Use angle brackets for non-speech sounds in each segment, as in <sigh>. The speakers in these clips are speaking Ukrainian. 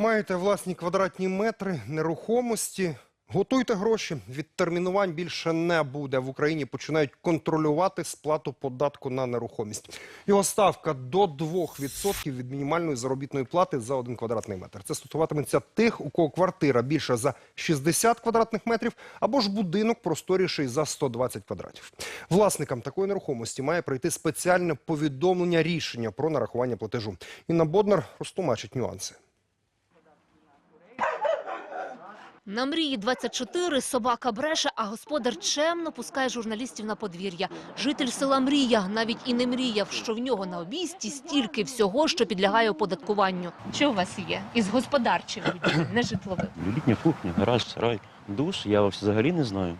Маєте власні квадратні метри нерухомості. Готуйте гроші. Відтермінувань більше не буде. В Україні починають контролювати сплату податку на нерухомість. Його ставка до 2% від мінімальної заробітної плати за один квадратний метр. Це стосуватиметься тих, у кого квартира більша за 60 квадратних метрів, або ж будинок просторіший за 120 квадратів. Власникам такої нерухомості має прийти спеціальне повідомлення рішення про нарахування платежу. Інна Боднар розтлумачить нюанси. На мрії 24 собака бреше, а господар чемно пускає журналістів на подвір'я. Житель села Мрія навіть і не мріяв, що в нього на обійсті стільки всього, що підлягає оподаткуванню. Що у вас є із господарчих будівель, не житлових? Літня кухня, гараж, сарай, душ. Я взагалі не знаю,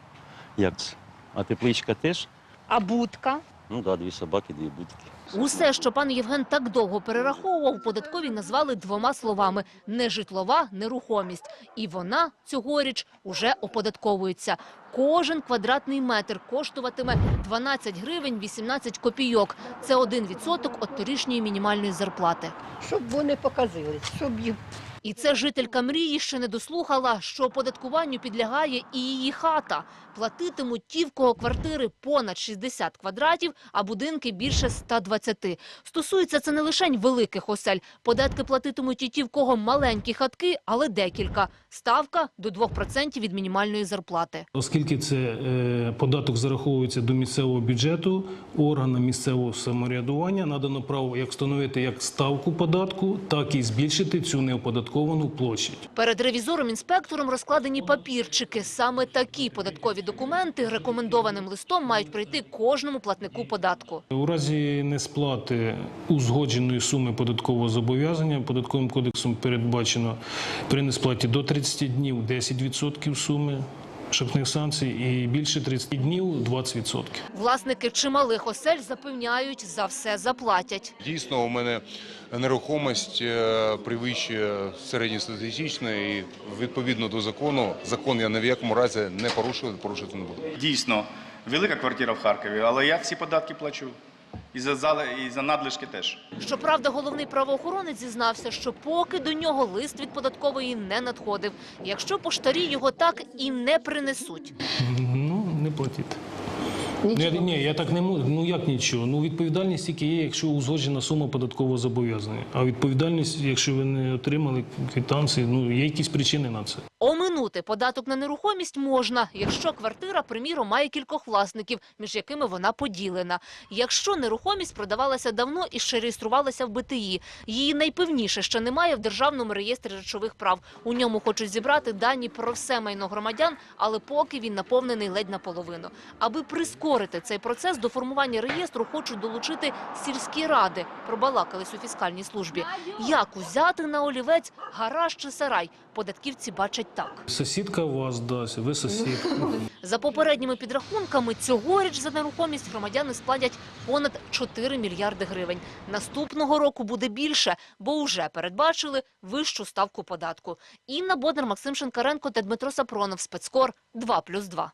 як це. А тепличка теж. А будка? Ну так, да, дві собаки, дві будки. Усе, що пан Євген так довго перераховував, податкові назвали двома словами – нежитлова нерухомість. І вона цьогоріч уже оподатковується. Кожен квадратний метр коштуватиме 12 гривень 18 копійок. Це 1% від торішньої мінімальної зарплати. щоб вони показились, щоб їм І це жителька мрії ще не дослухала, що оподаткуванню підлягає і її хата. Платитимуть ті, в кого квартири понад 60 квадратів, а будинки більше 120. Стосується це не лише великих осель. Податки платитимуть і ті, в кого маленькі хатки, але декілька. Ставка до 2% від мінімальної зарплати. Оскільки це е, податок зараховується до місцевого бюджету, органам місцевого самоврядування надано право як встановити як ставку податку, так і збільшити цю неоподатковану площадь. Перед ревізором-інспектором розкладені папірчики. Саме такі податкові документи рекомендованим листом мають прийти кожному платнику податку. У разі несплати узгодженої суми податкового зобов'язання податковим кодексом передбачено при несплаті до 30 днів 10% суми штрафних санкцій і більше 30 днів 20%. Власники чималих осель запевняють, за все заплатять. Дійсно, у мене нерухомість е, перевищує і відповідно до закону, закон я ні в якому разі не порушую, порушувати не буду. Дійсно, велика квартира в Харкові, але я всі податки плачу. І за, зали- і за надлишки теж. Щоправда, головний правоохоронець зізнався, що поки до нього лист від податкової не надходив. Якщо поштарі його так і не принесуть. Ну, не платіть. Ні, я так не можу. Ну як нічого? Ну відповідальність тільки є, якщо узгоджена сума податкового зобов'язання. А відповідальність, якщо ви не отримали квитанції, ну є якісь причини на це. Оминути податок на нерухомість можна, якщо квартира, приміром, має кількох власників, між якими вона поділена. Якщо нерухомість продавалася давно і ще реєструвалася в БТІ, її найпевніше ще немає в Державному реєстрі речових прав. У ньому хочуть зібрати дані про все майно громадян, але поки він наповнений ледь наполовину. Аби прискорити цей процес, до формування реєстру хочуть долучити сільські ради. Пробалакались у фіскальній службі. Як узяти на олівець гараж чи сарай? Податківці бачать так. Сусідка вас дасть, ви сусід. <laughs> За попередніми підрахунками, цьогоріч за нерухомість громадяни сплатять понад 4 мільярди гривень. Наступного року буде більше, бо вже передбачили вищу ставку податку. Інна Боднар, Максим Шинкаренко та Дмитро Сапронов. Спецкор 2+,2.